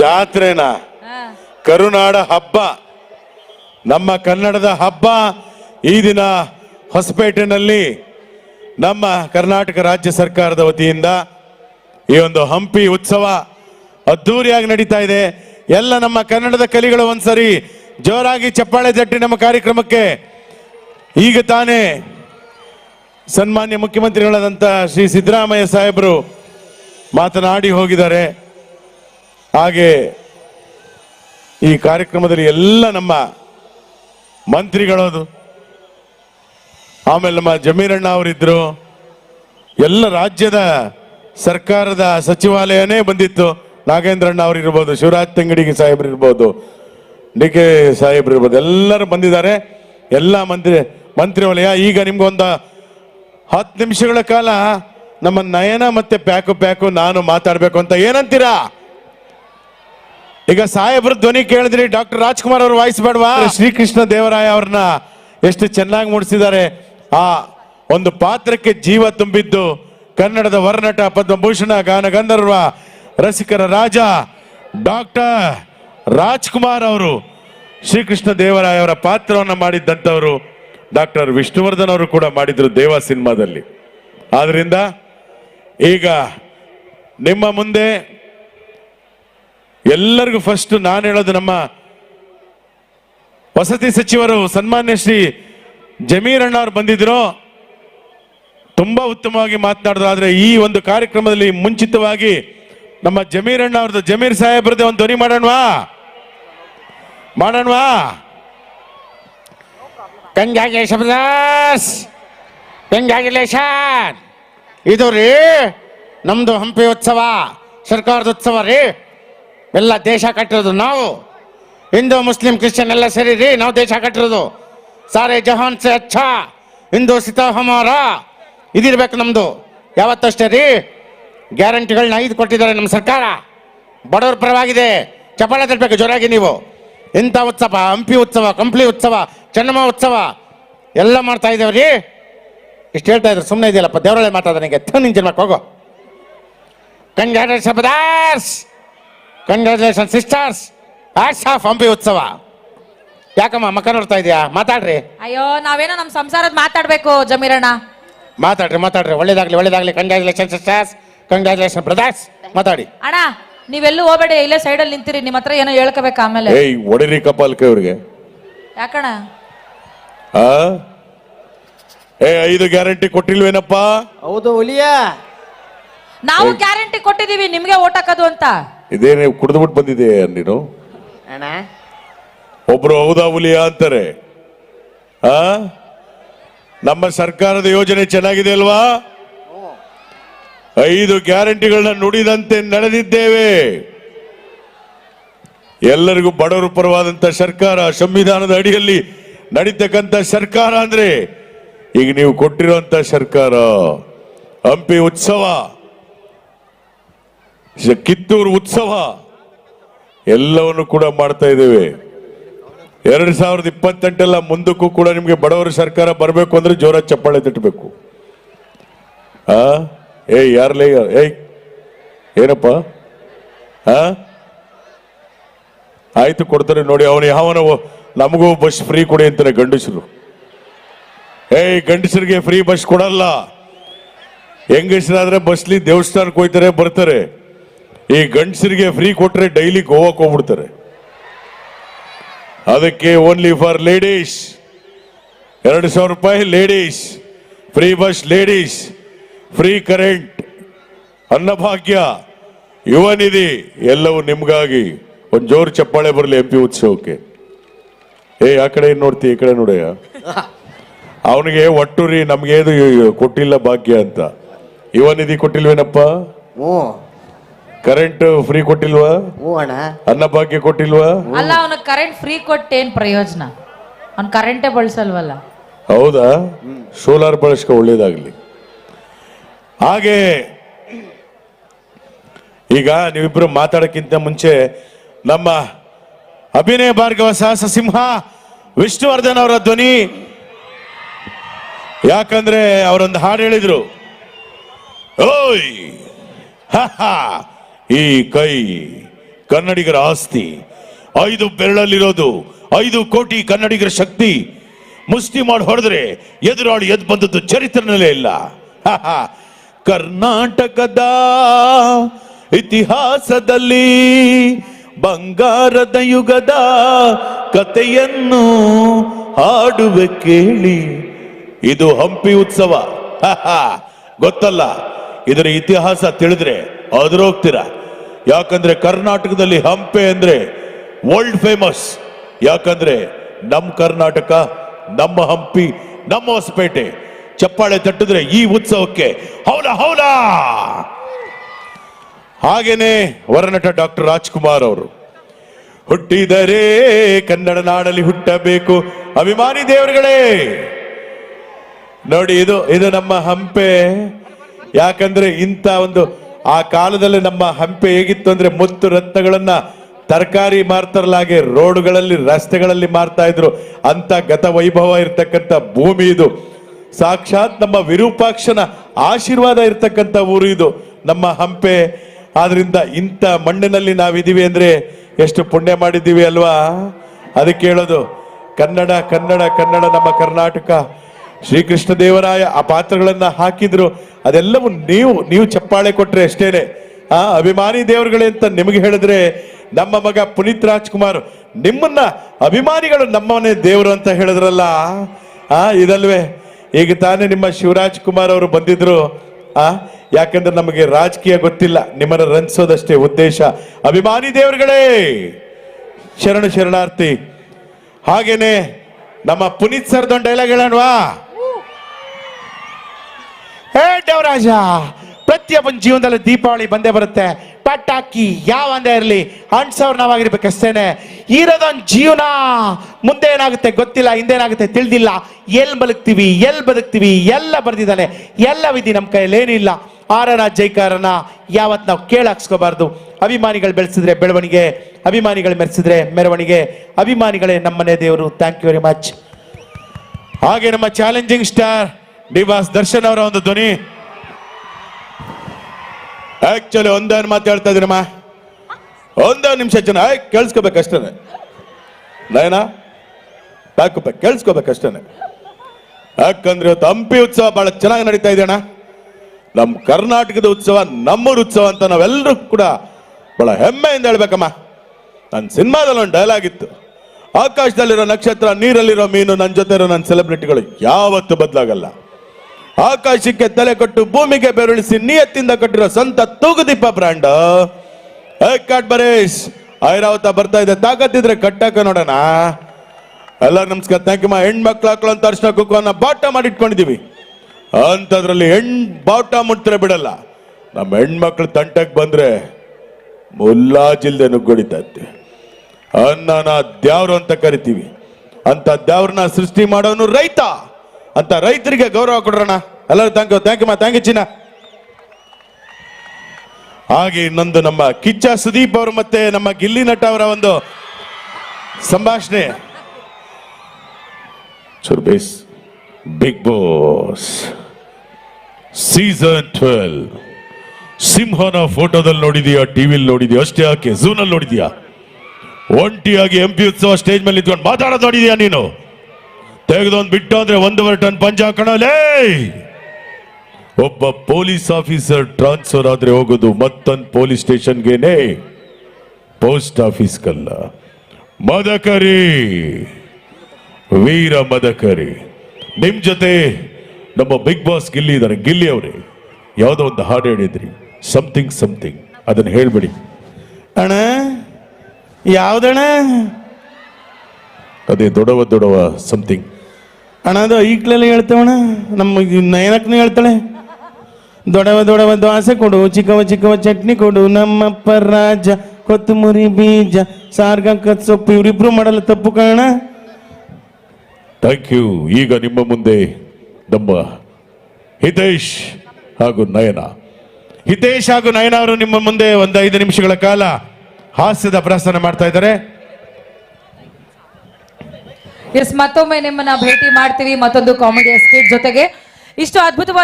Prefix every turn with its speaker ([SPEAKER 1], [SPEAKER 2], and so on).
[SPEAKER 1] ಜಾತ್ರೆನ. ಕರುನಾಡ ಹಬ್ಬ. ನಮ್ಮ ಕನ್ನಡದ ಹಬ್ಬ ಈ ದಿನ ಹೊಸಪೇಟೆನಲ್ಲಿ ನಮ್ಮ ಕರ್ನಾಟಕ ರಾಜ್ಯ ಸರ್ಕಾರದ ವತಿಯಿಂದ ಈ ಒಂದು ಹಂಪಿ ಉತ್ಸವ ಅದ್ದೂರಿಯಾಗಿ ನಡೀತಾ ಇದೆ. ಎಲ್ಲ ನಮ್ಮ ಕನ್ನಡದ ಕಲಿಗಳು ಒಂದ್ಸರಿ ಜೋರಾಗಿ ಚಪ್ಪಾಳೆ ಜಟ್ಟಿ ನಮ್ಮ ಕಾರ್ಯಕ್ರಮಕ್ಕೆ ಈಗ ತಾನೇ ಸನ್ಮಾನ್ಯ ಮುಖ್ಯಮಂತ್ರಿಗಳಾದಂಥ ಶ್ರೀ ಸಿದ್ದರಾಮಯ್ಯ ಸಾಹೇಬರು ಮಾತನಾಡಿ ಹೋಗಿದ್ದಾರೆ. ಹಾಗೆ ಈ ಕಾರ್ಯಕ್ರಮದಲ್ಲಿ ಎಲ್ಲ ನಮ್ಮ ಮಂತ್ರಿಗಳದು, ಆಮೇಲೆ ನಮ್ಮ ಜಮೀರಣ್ಣ ಅವರಿದ್ರು, ಎಲ್ಲ ರಾಜ್ಯದ ಸರ್ಕಾರದ ಸಚಿವಾಲಯನೇ ಬಂದಿತ್ತು. ನಾಗೇಂದ್ರಣ್ಣ ಅವರು ಇರ್ಬೋದು ಶಿವರಾಜ್ ತಂಗಡಿಗೆ ಸಾಹೇಬ್ರು ಇರ್ಬೋದು, ಡಿ ಕೆ ಸಾಹೇಬ್ರು ಇರ್ಬೋದು, ಎಲ್ಲರೂ ಬಂದಿದ್ದಾರೆ. ಎಲ್ಲ ಮಂತ್ರಿ ಮಂತ್ರಿ ವಲಯ ಈಗ ನಿಮ್ಗೊಂದು ಹತ್ತು ನಿಮಿಷಗಳ ಕಾಲ ನಮ್ಮ ನಯನ ಮತ್ತೆ ಪ್ಯಾಕು ಪ್ಯಾಕು ನಾನು ಮಾತಾಡಬೇಕು ಅಂತ ಏನಂತೀರಾ? ಈಗ ಸಾಹೇಬ್ರ ಧ್ವನಿ ಕೇಳಿದ್ರಿ, ಡಾಕ್ಟರ್ ರಾಜ್ಕುಮಾರ್ ಅವರು ವಾಯ್ಸ್ ಬೇಡವಾ? ಶ್ರೀಕೃಷ್ಣ ದೇವರಾಯ ಅವ್ರನ್ನ ಎಷ್ಟು ಚೆನ್ನಾಗಿ ಮೂಡಿಸಿದ್ದಾರೆ. ಆ, ಒಂದು ಪಾತ್ರಕ್ಕೆ ಜೀವ ತುಂಬಿದ್ದು ಕನ್ನಡದ ವರ್ನಟ ಪದ್ಮಭೂಷಣ, ಗಾನ ಗಂಧರ್ವ, ರಸಿಕರ ರಾಜ, ಡಾಕ್ಟರ್ ರಾಜ್ಕುಮಾರ್ ಅವರು ಶ್ರೀಕೃಷ್ಣ ದೇವರಾಯ ಅವರ ಪಾತ್ರವನ್ನು ಮಾಡಿದ್ದಂಥವರು ಡಾಕ್ಟರ್ ವಿಷ್ಣುವರ್ಧನ್ ಅವರು ಕೂಡ ಮಾಡಿದ್ರು ದೇವ ಸಿನಿಮಾದಲ್ಲಿ. ಆದ್ರಿಂದ ಈಗ ನಿಮ್ಮ ಮುಂದೆ ಎಲ್ಲರಿಗೂ ಫಸ್ಟ್ ನಾನು ಹೇಳೋದು ನಮ್ಮ ವಸತಿ ಸಚಿವರು, ಸನ್ಮಾನ್ಯ ಶ್ರೀ ಜಮೀರ್ ಅಣ್ಣ ಅವ್ರು ಬಂದಿದ್ರು. ತುಂಬಾ ಉತ್ತಮವಾಗಿ ಮಾತನಾಡಿದ್ರು. ಆದ್ರೆ ಈ ಒಂದು ಕಾರ್ಯಕ್ರಮದಲ್ಲಿ ಮುಂಚಿತವಾಗಿ ನಮ್ಮ ಜಮೀರ್ ಅಣ್ಣ ಅವ್ರದ್ದು ಜಮೀರ್ ಸಾಹೇಬ್ರದ್ದೇ ಒಂದು ಧ್ವನಿ ಮಾಡೋಣವಾ? ಮಾಡೋಣವಾ?
[SPEAKER 2] ಬ್ರದರ್ಸ್ ಕಂಗ್ರಾಚುಲೇಷನ್ ಇದು ರೀ ನಮ್ದು ಹಂಪಿ ಉತ್ಸವ, ಸರ್ಕಾರದ ಉತ್ಸವ ರೀ. ಎಲ್ಲ ದೇಶ ಕಟ್ಟಿರೋದು ನಾವು. ಹಿಂದೂ, ಮುಸ್ಲಿಂ, ಕ್ರಿಶ್ಚಿಯನ್ ಎಲ್ಲ ಸೇರಿ ರೀ, ನಾವು ದೇಶ ಕಟ್ಟಿರೋದು. ಸಾರೆ ಜಹಾನ್ ಸೆ ಅಚ್ಚ, ಹಿಂದೂ ಸಿತಾಹಮಾರ ಇದಿರ್ಬೇಕು ನಮ್ದು. ಯಾವತ್ತಷ್ಟೇ ರೀ, ಗ್ಯಾರಂಟಿಗಳನ್ನ ಐದು ಕೊಟ್ಟಿದ್ದಾರೆ ನಮ್ಮ ಸರ್ಕಾರ. ಬಡವ್ರ ಪರವಾಗಿದೆ. ಚಪಾಳೆ ತಟ್ಟಬೇಕು ಜೋರಾಗಿ ನೀವು. ಇಂಥ ಉತ್ಸವ, ಹಂಪಿ ಉತ್ಸವ, ಕಂಪ್ಲಿ ಉತ್ಸವ, ಚೆನ್ನಮ್ಮ ಉತ್ಸವ ಎಲ್ಲ ಮಾಡ್ತಾ ಇದ್ದೇವೆ ರೀ. ಇಷ್ಟು ಹೇಳ್ತಾ ಇದ್ರು ಸುಮ್ಮನೆ ಇದೆಯಲ್ಲಪ್ಪ ದೇವರಳ್ಳಿ ಮಾತಾಡ ನನಗೆ. ನಿನ್ ಜನ್ಮಕ್ಕೆ ಹೋಗೋ. Congratulation brothers congratulation sisters arts of Hampi Utsava ಯಾಕಮ್ಮ ಮಕ್ಕ ನೋಡ್ತಾ ಇದೀಯಾ? ಮಾತಾಡ್ರಿ.
[SPEAKER 3] ಅಯ್ಯೋ ನಾವೇನೋ ನಮ್ಮ ಸಂಸಾರದ ಮಾತಾಡಬೇಕು ಜಮೀರಣ್ಣ.
[SPEAKER 2] ಮಾತಾಡ್ರಿ ಮಾತಾಡ್ರಿ. ಒಳ್ಳೇದಾಗ್ಲಿ ಒಳ್ಳೇದಾಗ್ಲಿ. ಕಂಗ್ರಾಚುಲೇಷನ್ ಸಿಸ್ಟರ್ಸ್ ಕಂಗ್ರಾಚುಲೇಷನ್ ಬ್ರದರ್ಸ್ ಮಾತಾಡಿ.
[SPEAKER 3] ಅಣ್ಣ ನೀವೆಲ್ಲೂ ಹೋಗಬೇಡಿ ಇಲ್ಲೇ ಸೈಡಲ್ಲಿ ನಿಂತಿರಿ. ನಿಮ್ಮ ಹತ್ರ ಏನೋ ಹೇಳ್ಕೋಬೇಕು ಆಮೇಲೆ.
[SPEAKER 1] ಏಯ್ ಒಡಿರಿ ಕಪಾಲ್ಕೆ ಅವ್ರಿಗೆ
[SPEAKER 3] ಯಾಕಣ್ಣ?
[SPEAKER 1] ಆ? ಏ ಐದು ಗ್ಯಾರಂಟಿ ಕೊಟ್ಟಿಲ್ವೇನಪ್ಪ?
[SPEAKER 4] ಹೌದು ಹುಲಿಯ.
[SPEAKER 3] ನಾವು ಗ್ಯಾರಂಟಿ ಕೊಟ್ಟಿದೀವಿ ನಿಮಗೆ ಓಟ್ ಹಾಕೋದು ಅಂತ.
[SPEAKER 1] ಇದೇನೇ ಕುಡಿದ್ಬಿಟ್ಟು ಬಂದಿದೆ ನೀನು? ಒಬ್ರು ಹೌದಾ ಹುಲಿಯ ಅಂತಾರೆ. ಆ? ನಮ್ಮ ಸರ್ಕಾರದ ಯೋಜನೆ ಚೆನ್ನಾಗಿದೆ ಅಲ್ವಾ? ಐದು ಗ್ಯಾರಂಟಿಗಳನ್ನ ನುಡಿದಂತೆ ನಡೆದಿದ್ದೇವೆ. ಎಲ್ಲರಿಗೂ ಬಡವರು ಪರವಾದಂತ ಸರ್ಕಾರ ಸಂವಿಧಾನದ ಅಡಿಯಲ್ಲಿ ನಡೀತಕ್ಕಂಥ ಸರ್ಕಾರ ಅಂದ್ರೆ ಈಗ ನೀವು ಕೊಟ್ಟಿರುವಂತ ಸರ್ಕಾರ ಹಂಪಿ ಉತ್ಸವ. ಕಿತ್ತೂರು ಉತ್ಸವ. ಎಲ್ಲವನ್ನು ಕೂಡ ಮಾಡ್ತಾ ಇದ್ದೇವೆ. ಎರಡು ಸಾವಿರದ ಇಪ್ಪತ್ತೆಂಟೆಲ್ಲ ಮುಂದಕ್ಕೂ ಕೂಡ ನಿಮಗೆ ಬಡವರ ಸರ್ಕಾರ ಬರಬೇಕು ಅಂದ್ರೆ ಜೋರ ಚಪ್ಪಾಳೆ ತಟ್ಟಬೇಕು. ಆ? ಏಯ್ ಯಾರ್ಲೇ ಏಯ್, ಏನಪ್ಪ? ಆ? ಆಯ್ತು ಕೊಡ್ತಾರೆ ನೋಡಿ, ಅವನು ಯಾವನ ನಮಗೂ ಬಸ್ ಫ್ರೀ ಕೊಡಿ ಅಂತಾರೆ ಗಂಡಸರು. ಏಯ್, ಗಂಡಸರಿಗೆ ಫ್ರೀ ಬಸ್ ಕೊಡಲ್ಲ. ಹೆಂಗಸರಾದ್ರೆ ಬಸ್ಲಿ ದೇವಸ್ಥಾನಕ್ಕೆ ಹೋಗ್ತಾರೆ, ಬರ್ತಾರೆ. ಈ ಗಂಡಸರಿಗೆ ಫ್ರೀ ಕೊಟ್ರೆ ಡೈಲಿ ಗೋವಾಕ್ ಹೋಗ್ಬಿಡ್ತಾರೆ. ಅದಕ್ಕೆ ಓನ್ಲಿ ಫಾರ್ ಲೇಡೀಸ್ ಎರಡು ಸಾವಿರ ರೂಪಾಯಿ ladies free bus ladies free current Annabhagya. Yuva Nidhi. ಎಲ್ಲವೂ ನಿಮ್ಗಾಗಿ. ಒಂದು ಜೋರು ಚಪ್ಪಾಳೆ ಬರಲಿ ಎಂ ಪಿ ಉತ್ಸವಕ್ಕೆ. ಏ, ಆ ಕಡೆ ನೋಡ್ತಿ, ಈ ಕಡೆ ನೋಡಯ್ಯ. ಅವನಿಗೆ ಒಟ್ಟು ರೀ ನಮ್ಗೆ ಇದು ಕೊಟ್ಟಿಲ್ಲ ಭಾಗ್ಯ ಅಂತ. ಯುವ ನಿಧಿ ಕೊಟ್ಟಿಲ್ವೇನಪ್ಪ?
[SPEAKER 4] ಹ್ಞೂ
[SPEAKER 1] ಕರೆಂಟ್ ಫ್ರೀ ಕೊಟ್ಟಿಲ್ವಾ?
[SPEAKER 4] ಹ್ಞೂ ಅಣ್ಣ.
[SPEAKER 1] ಅನ್ನಭಾಗ್ಯ ಕೊಟ್ಟಿಲ್ವಾ?
[SPEAKER 3] ಅಲ್ಲ ಅವನ ಕರೆಂಟ್ ಫ್ರೀ ಕೊಟ್ಟೇನ್ ಪ್ರಯೋಜನ? ಅವ್ನು ಕರೆಂಟೇ ಬಳಸಲ್ವಲ್ಲ?
[SPEAKER 1] ಹೌದಾ? ಸೋಲಾರ್ ಬಳಸ್ಕೊ ಒಳ್ಳೇದಾಗ್ಲಿ. ಹಾಗೆ ಈಗ ನೀವಿಬ್ರು ಮಾತಾಡಕ್ಕಿಂತ ಮುಂಚೆ ನಮ್ಮ ಅಭಿನಯ ಭಾರ್ಗವ ಸಾಹಸ ಸಿಂಹ ವಿಷ್ಣುವರ್ಧನ್ ಅವರ ಧ್ವನಿ. ಯಾಕಂದ್ರೆ ಅವರೊಂದು ಹಾಡು ಹೇಳಿದ್ರು. ಓಯ್! ಹಾ ಹ, ಈ ಕೈ ಕನ್ನಡಿಗರ ಆಸ್ತಿ. ಐದು ಬೆರಳಲ್ಲಿರೋದು, ಐದು ಕೋಟಿ ಕನ್ನಡಿಗರ ಶಕ್ತಿ. ಮುಷ್ಟಿ ಮಾಡಿ ಹೊಡೆದ್ರೆ ಎದುರಾಳಿ ಎದ್ ಬಂದದ್ದು ಚರಿತ್ರನಲ್ಲೇ ಇಲ್ಲ. ಕರ್ನಾಟಕದ ಇತಿಹಾಸದಲ್ಲಿ ಬಂಗಾರದ ಯುಗದ ಕಥೆಯನ್ನು ಹಾಡುವೆ ಕೇಳಿ. ಇದು ಹಂಪಿ ಉತ್ಸವ. ಗೊತ್ತಲ್ಲ, ಇದರ ಇತಿಹಾಸ ತಿಳಿದ್ರೆ ಹೋಗ್ತೀರಾ ಯಾಕಂದ್ರೆ ಕರ್ನಾಟಕದಲ್ಲಿ ಹಂಪೆ ಅಂದ್ರೆ ವರ್ಲ್ಡ್ ಫೇಮಸ್ ಯಾಕಂದ್ರೆ ನಮ್ಮ ಕರ್ನಾಟಕ, ನಮ್ಮ ಹಂಪಿ, ನಮ್ಮ ಹೊಸಪೇಟೆ. ಚಪ್ಪಾಳೆ ತಟ್ಟಿದ್ರೆ ಈ ಉತ್ಸವಕ್ಕೆ ಹೌಲ ಹೌಲ! ಹಾಗೇನೆ ವರನಟ ಡಾಕ್ಟರ್ ರಾಜ್ಕುಮಾರ್ ಅವರು, ಹುಟ್ಟಿದರೆ ಕನ್ನಡ ನಾಡಲ್ಲಿ ಹುಟ್ಟಬೇಕು. ಅಭಿಮಾನಿ ದೇವರುಗಳೇ! ನೋಡಿ ಇದು ಇದು ನಮ್ಮ ಹಂಪೆ. ಯಾಕಂದ್ರೆ ಇಂಥ ಒಂದು ಆ ಕಾಲದಲ್ಲಿ ನಮ್ಮ ಹಂಪೆ ಹೇಗಿತ್ತು ಅಂದ್ರೆ ಮುತ್ತು ರತ್ನಗಳನ್ನ ತರಕಾರಿ ಮಾರ್ತಾರಲ್ಲ ಹಾಗೆ ರೋಡ್ಗಳಲ್ಲಿ, ರಸ್ತೆಗಳಲ್ಲಿ ಮಾರ್ತಾ ಇದ್ರು. ಅಂತ ಗತ ವೈಭವ ಇರ್ತಕ್ಕಂಥ ಭೂಮಿ ಇದು. ಸಾಕ್ಷಾತ್ ನಮ್ಮ ವಿರೂಪಾಕ್ಷನ ಆಶೀರ್ವಾದ ಇರ್ತಕ್ಕಂಥ ಊರು ಇದು, ನಮ್ಮ ಹಂಪೆ. ಆದ್ರಿಂದ ಇಂಥ ಮಣ್ಣಿನಲ್ಲಿ ನಾವಿದ್ದೀವಿ ಅಂದ್ರೆ ಎಷ್ಟು ಪುಣ್ಯ ಮಾಡಿದ್ದೀವಿ ಅಲ್ವಾ? ಅದಕ್ಕೆ ಹೇಳೋದು ಕನ್ನಡ ಕನ್ನಡ ಕನ್ನಡ ನಮ್ಮ ಕರ್ನಾಟಕ. ಶ್ರೀಕೃಷ್ಣ ದೇವರಾಯ ಆ ಪಾತ್ರಗಳನ್ನ ಹಾಕಿದ್ರು. ಅದೆಲ್ಲವೂ ನೀವು ನೀವು ಚಪ್ಪಾಳೆ ಕೊಟ್ರೆ ಅಷ್ಟೇನೆ. ಆ, ಅಭಿಮಾನಿ ದೇವರುಗಳೇ ಅಂತ ನಿಮಗೆ ಹೇಳಿದ್ರೆ ನಮ್ಮ ಮಗ ಪುನೀತ್ ರಾಜ್ಕುಮಾರ್, ನಿಮ್ಮನ್ನ ಅಭಿಮಾನಿಗಳು ನಮ್ಮನೆ ದೇವರು ಅಂತ ಹೇಳಿದ್ರಲ್ಲ. ಆ, ಇದಲ್ವೇ, ಈಗ ತಾನೇ ನಿಮ್ಮ ಶಿವರಾಜ್ ಕುಮಾರ್ ಅವರು ಬಂದಿದ್ರು. ಆ, ಯಾಕಂದ್ರೆ ನಮಗೆ ರಾಜಕೀಯ ಗೊತ್ತಿಲ್ಲ, ನಿಮ್ಮನ್ನ ರಂಜಿಸೋದಷ್ಟೇ ಉದ್ದೇಶ. ಅಭಿಮಾನಿ ದೇವರುಗಳೇ, ಶರಣ ಶರಣಾರ್ಥಿ. ಹಾಗೇನೆ, ನಮ್ಮ ಪುನೀತ್ ಸರ್ದೊಂದು ಡೈಲಾಗ್ ಹೇಳೋಣವಾ? ದೇವರಾಜ, ಪ್ರತಿಯೊಬ್ಬನ ಜೀವನದಲ್ಲಿ ದೀಪಾವಳಿ ಬಂದೇ ಬರುತ್ತೆ. ಪಟಾಕಿ ಯಾವ ಒಂದೇ ಇರಲಿ ಅಣ್ಸವ್ರು ನಾವಾಗಿರ್ಬೇಕಷ್ಟೇನೆ ಇರೋದೊಂದು ಜೀವನ ಮುಂದೆ ಏನಾಗುತ್ತೆ ಗೊತ್ತಿಲ್ಲ, ಹಿಂದೇನಾಗುತ್ತೆ ತಿಳಿದಿಲ್ಲ. ಎಲ್ಲಿ ಬದುಕ್ತೀವಿ ಎಲ್ಲಿ ಬದುಕ್ತೀವಿ, ಎಲ್ಲ ಬರ್ದಿದ್ದಾನೆ. ಎಲ್ಲ ವಿಧಿ ನಮ್ಮ ಕೈಯಲ್ಲಿ ಏನಿಲ್ಲ ಆರನ ಜೈಕಾರನ ಯಾವತ್ತು ನಾವು ಕೇಳಾಕ್ಸ್ಕೋಬಾರ್ದು. ಅಭಿಮಾನಿಗಳು ಬೆಳೆಸಿದ್ರೆ ಬೆಳವಣಿಗೆ, ಅಭಿಮಾನಿಗಳು ಮೆರೆಸಿದ್ರೆ ಮೆರವಣಿಗೆ, ಅಭಿಮಾನಿಗಳೇ ನಮ್ಮನೆ ದೇವರು. ಥ್ಯಾಂಕ್ ಯು ವೆರಿ ಮಚ್ ಹಾಗೆ ನಮ್ಮ ಚಾಲೆಂಜಿಂಗ್ ಸ್ಟಾರ್ ಡಿವಾಸ್ ದರ್ಶನ್ ಅವರ ಒಂದು ಧ್ವನಿ. ಆಕ್ಚುಲಿ ಒಂದೊಂದು ಮಾತಾಡ್ತಾ ಇದೀನಮ್ಮ ಒಂದೇ ನಿಮಿಷ ಜನ ಆಯ್ ಕೇಳಿಸ್ಕೋಬೇಕಷ್ಟೇ ನಯನ ಯಾಕಪ್ಪ ಕೇಳಿಸ್ಕೋಬೇಕಷ್ಟೇ ಯಾಕಂದ್ರೆ ಇವತ್ತು ಹಂಪಿ ಉತ್ಸವ ಬಹಳ ಚೆನ್ನಾಗಿ ನಡೀತಾ ಇದೆಯಣ್ಣ ನಮ್ಮ ಕರ್ನಾಟಕದ ಉತ್ಸವ, ನಮ್ಮೂರ ಉತ್ಸವ ಅಂತ ನಾವೆಲ್ಲರೂ ಕೂಡ ಬಹಳ ಹೆಮ್ಮೆಯಿಂದ ಹೇಳ್ಬೇಕಮ್ಮ. ನನ್ನ ಸಿನಿಮಾದಲ್ಲಿ ಒಂದು ಡೈಲಾಗ್ ಇತ್ತು. ಆಕಾಶದಲ್ಲಿರೋ ನಕ್ಷತ್ರ, ನೀರಲ್ಲಿರೋ ಮೀನು ನನ್ನ ಜೊತೆ ಇರೋ ನನ್ನ ಸೆಲೆಬ್ರಿಟಿಗಳು ಯಾವತ್ತೂ ಬದಲಾಗಲ್ಲ. ಆಕಾಶಕ್ಕೆ ತಲೆ ಕೊಟ್ಟು, ಭೂಮಿಗೆ ಬೆರಳಿಸಿ ನಿಯತ್ತಿಂದ ಕಟ್ಟಿರೋ ಸ್ವಂತ ತೂಗುದೀಪ ಬ್ರ್ಯಾಂಡ್ ಕಾಟ್ ಬರೇಶ್, ಐರಾವತ ಬರ್ತಾ ಇದೆ. ತಾಕತ್ತಿದ್ರೆ ಕಟ್ಟಕ ನೋಡೋಣ. ಎಲ್ಲ ನಮಸ್ಕಾರ. ಥ್ಯಾಂಕ್ ಯು ಮಾ. ಹೆಣ್ಮಕ್ಳು ಅಂತ ಅರ್ಶನ ಕುಕ್ಕುವನ್ನ ಬಾಟ ಮಾಡಿ ಇಟ್ಕೊಂಡಿದೀವಿ ಅಂಥದ್ರಲ್ಲಿ ಹೆಣ್ ಬಾಟ ಮುಟ್ತಾರೆ ಬಿಡಲ್ಲ. ನಮ್ಮ ಹೆಣ್ಮಕ್ಳು ತಂಟಕ್ಕೆ ಬಂದ್ರೆ ಮುಲ್ಲಾಜಿಲ್ದೆ ನುಗ್ಗೊಡಿತೈತೆ ಅನ್ನನ ದ್ಯಾವ್ರು ಅಂತ ಕರಿತೀವಿ. ಅಂತ ದ್ಯಾವ್ರನ್ನ ಸೃಷ್ಟಿ ಮಾಡೋನು ರೈತ. ಅಂತ ರೈತರಿಗೆ ಗೌರವ ಕೊಡ್ರಣ ಎಲ್ಲರೂ ಥ್ಯಾಂಕ್ ಯು ಥ್ಯಾಂಕ್ ಯು ಮಾ ಥ್ಯಾಂಕ್ ಯು ಚಿನ್ನ. ಹಾಗೆ ಇನ್ನೊಂದು ನಮ್ಮ ಕಿಚ್ಚ ಸುದೀಪ್ ಅವರು ಮತ್ತೆ ನಮ್ಮ ಗಿಲ್ಲಿ ನಟ ಅವರ ಒಂದು ಸಂಭಾಷಣೆ. ಚುರ್ಬೇಸ್ ಬಿಗ್ ಬಾಸ್ ಸೀಸನ್ ಟ್ವೆಲ್ ಸಿಂಹನ ಫೋಟೋದಲ್ಲಿ ನೋಡಿದೀಯಾ, ಟಿವಿಲಿ ನೋಡಿದ್ಯಾ, ಅಷ್ಟೇ ಯಾಕೆ, ಝೂನಲ್ಲಿ ನೋಡಿದ್ಯಾ? ಒಂಟಿಯಾಗಿ ಎಂ ಪಿ ಉತ್ಸವ ಸ್ಟೇಜ್ ಮೇಲೆ ನಿಂತ್ಕೊಂಡು ಮಾತಾಡೋದು ನೋಡಿದ್ಯಾ ನೀನು? ತೆಗೆದೊಂದು ಬಿಟ್ಟು ಅಂದ್ರೆ ಒಂದೂವರೆ ಟನ್ ಪಂಚ ಹಾಕೋಣಲೇ ಒಬ್ಬ ಪೊಲೀಸ್ ಆಫೀಸರ್ ಟ್ರಾನ್ಸ್ಫರ್ ಆದ್ರೆ ಹೋಗೋದು ಮತ್ತೊಂದು ಪೊಲೀಸ್ ಸ್ಟೇಷನ್ಗೇನೆ. ಪೋಸ್ಟ್ ಆಫೀಸ್ಗಲ್ಲ. ಮದಕರಿ. ವೀರ ಮದಕರಿ. ನಿಮ್ ಜೊತೆ ನಮ್ಮ ಬಿಗ್ ಬಾಸ್ ಗಿಲ್ಲಿ ಇದ್ದಾರೆ ಗಿಲ್ಲಿ ಅವರೇ ಯಾವುದೋ ಒಂದು ಹಾಡು ಹೇಳಿದ್ರಿ. ಸಮಥಿಂಗ್ ಸಮಥಿಂಗ್ ಅದನ್ನ ಹೇಳ್ಬಿಡಿ. ಅಣ್ಣ ಯಾವುದಣ್ಣ? ಅದೇ ದೊಡವ ದೊಡವ ಸಮಥಿಂಗ್ ಅಣ್ಣ, ಅದು ಈಕ್ಲೆಲ್ಲ ಹೇಳ್ತೇವಣ್ಣ. ನಮ್ಮ ನಯನಕ್ಕೂ ಹೇಳ್ತಾಳೆ. ದೊಡವ ದೊಡವ ದ್ವಾಸೆ ಕೊಡು, ಚಿಕ್ಕವ ಚಿಕ್ಕವ ಚಟ್ನಿ ಕೊಡು ನಮ್ಮಪ್ಪ ರಾಜ ಕೊತ್ತಂಬರಿ ಬೀಜ, ಸಾರ್ಗ ಸೊಪ್ಪು ಇವರಿಬ್ರು ಮಾಡಲ್ಲ ತಪ್ಪು ಕಾರಣ ಥ್ಯಾಂಕ್ ಯು ಈಗ ನಿಮ್ಮ ಮುಂದೆ ನಮ್ಮ ಹಿತೇಶ್ ಹಾಗೂ ನಯನ. ಹಿತೇಶ್ ಹಾಗೂ ನಯನ ಅವರು ನಿಮ್ಮ ಮುಂದೆ ಒಂದು ಐದು ನಿಮಿಷಗಳ ಕಾಲ ಹಾಸ್ಯದ ಪ್ರಸನ್ನ ಮಾಡ್ತಾ ಇದ್ದಾರೆ.
[SPEAKER 3] ಎಸ್ ಮತ್ತೊಮ್ಮೆ ನಿಮ್ಮನ್ನ ಭೇಟಿ ಮಾಡ್ತೀವಿ ಮತ್ತೊಂದು ಕಾಮಿಡಿ ಸ್ಕಿಟ್ ಜೊತೆಗೆ. ಇಷ್ಟು ಅದ್ಭುತವಾದ